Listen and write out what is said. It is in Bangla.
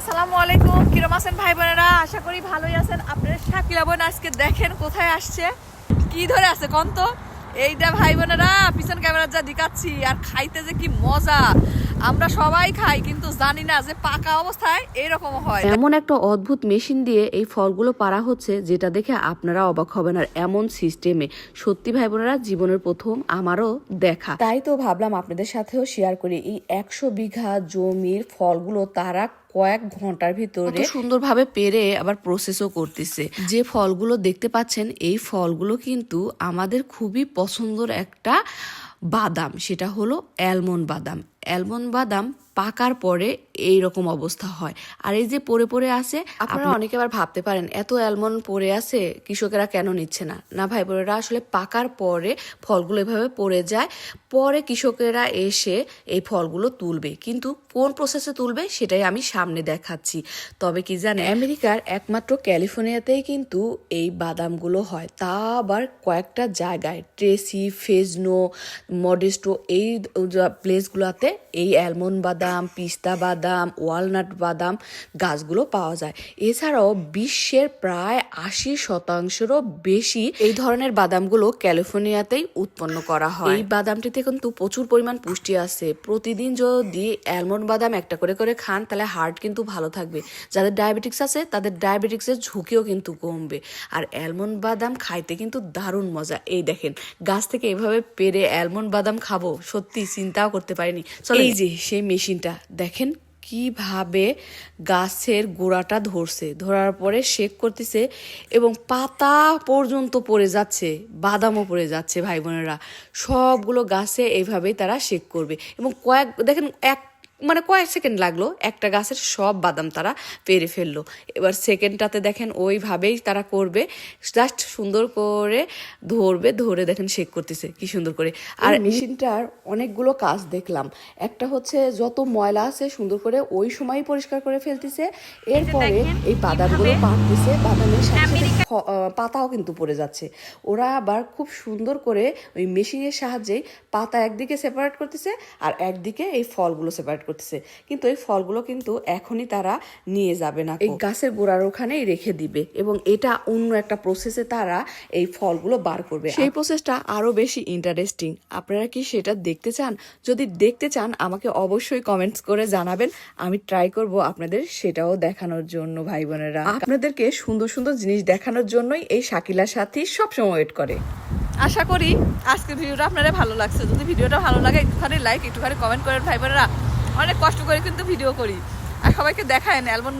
আসসালামু আলাইকুম। কিরম আছেন ভাই বোনেরা আশা করি ভালোই আছেন। আপনারা শাকিলা বোন আজকে দেখেন, কোথায় আসছে? কি ধরে আছে কোন তো এইটা ভাই বোনেরা পিছন ক্যামেরা যা দেখাচ্ছি, আর খাইতে যে কি মজা। আমরা সবাই খাই কিন্তু জানি না যে পাকা অবস্থায় এরকম হয়। এমন একটা অদ্ভুত মেশিন দিয়ে এই ফলগুলো পারা হচ্ছে যেটা দেখে আপনারা অবাক হবেন। আর এমন সিস্টেমে সত্যি ভাই বোনেরা জীবনের প্রথম আমারও দেখা। তাই তো ভাবলাম আপনাদের সাথেও শেয়ার করি এই একশো বিঘা জমির ফলগুলো তারা কয়েক ঘণ্টার ভিতরে সুন্দরভাবে পেরে আবার প্রসেসও করতেছে। যে ফলগুলো দেখতে পাচ্ছেন এই ফলগুলো কিন্তু আমাদের খুবই পছন্দের একটা বাদাম সেটা হলো অ্যালমন্ড বাদাম। অ্যালমন্ড বাদাম পাকার পরে এই রকম অবস্থা হয়। আর এই যে পড়ে পড়ে আছে আপনারা অনেকে আবার ভাবতে পারেন এত অ্যালমন্ড পড়ে আছে কৃষকেরা কেন নিচ্ছে না? না ভাই বোনেরা আসলে পাকার পরে ফলগুলো এভাবে পড়ে যায় পরে কৃষকেরা এসে এই ফলগুলো তুলবে। কিন্তু কোন প্রসেসে তুলবে সেটাই আমি সামনে দেখাচ্ছি। তবে কি জানেন আমেরিকার একমাত্র ক্যালিফোর্নিয়াতেই কিন্তু এই বাদামগুলো হয়। তা আবার কয়েকটা জায়গায় ট্রেসি ফেজনো মডেস্টো এই প্লেসগুলোতে এই অ্যালমন্ড বাদাম, পিস্তা বাদাম, ওয়ালনাট বাদাম গাছগুলো পাওয়া যায়। এছাড়াও বিশ্বের প্রায় আশি শতাংশেরও বেশি এই ধরনের বাদামগুলো ক্যালিফোর্নিয়াতেই উৎপন্ন করা হয়। এই বাদামটিতে কিন্তু প্রচুর পরিমাণ পুষ্টি আছে। প্রতিদিন যদি অ্যালমন্ড বাদাম একটা করে করে খান, তাহলে হার্ট কিন্তু ভালো থাকবে। যাদের ডায়াবেটিক্স আছে, তাদের ডায়াবেটিক্সের ঝুঁকিও কিন্তু কমবে। আর অ্যালমন্ড বাদাম খাইতে কিন্তু দারুণ মজা। এই দেখেন, গাছ থেকে এভাবে পেরে অ্যালমন্ড বাদাম খাব, সত্যি চিন্তাও করতে পারিনি। এই যে সেই মেশিনটা দেখেন কীভাবে গাছের গোড়াটা ধরছে। ধরার পরে শেক করতেছে এবং পাতা পর্যন্ত পড়ে যাচ্ছে বাদামও পড়ে যাচ্ছে ভাই বোনেরা। সবগুলো গাছে এইভাবেই তারা শেক করবে। এবং কয়েক দেখেন এক মানে কয়েক সেকেন্ড লাগল একটা গাছের সব বাদাম তারা পেরে ফেলল। এবার সেকেন্ডটাতে দেখেন ওইভাবেই তারা করবে জাস্ট সুন্দর করে ধরবে ধরে দেখেন শেক করতেছে কি সুন্দর করে। আর মেশিনটার অনেকগুলো কাজ দেখলাম। একটা হচ্ছে যত ময়লা আছে সুন্দর করে ওই সময়ই পরিষ্কার করে ফেলতেছে এরপরে এই বাদামগুলো পাড়তেছে বাদামের সাথে পাতাও কিন্তু পড়ে যাচ্ছে। ওরা আবার খুব সুন্দর করে ওই মেশিনের সাহায্যে পাতা একদিকে সেপারেট করতেছে আর একদিকে এই ফলগুলো সেপারেট করতেছে। কিন্তু এই ফলগুলো কিন্তু এখনই তারা নিয়ে যাবে না এই গাছের গোড়ার ওখানেই রেখে দিবে এবং এটা অন্য একটা প্রসেসে তারা এই ফলগুলো বার করবে। সেই প্রসেসটা আরও বেশি ইন্টারেস্টিং আপনারা কি সেটা দেখতে চান? যদি দেখতে চান আমাকে অবশ্যই কমেন্টস করে জানাবেন। আমি ট্রাই করব আপনাদের সেটাও দেখানোর জন্য ভাই বোনেরা। আপনাদেরকে সুন্দর সুন্দর জিনিস দেখানোর জন্যই এই শাকিলার সাথী সবসময় ওয়েট করে। আশা করি আজকের ভিডিওটা আপনারা ভালো লাগছে। যদি ভিডিওটা ভালো লাগে একটুখানি লাইক একটুখানি কমেন্ট করেন ভাই বোনেরা। অনেক কষ্ট করে কিন্তু ভিডিও করি। আর সবাইকে দেখায় না অ্যালবাম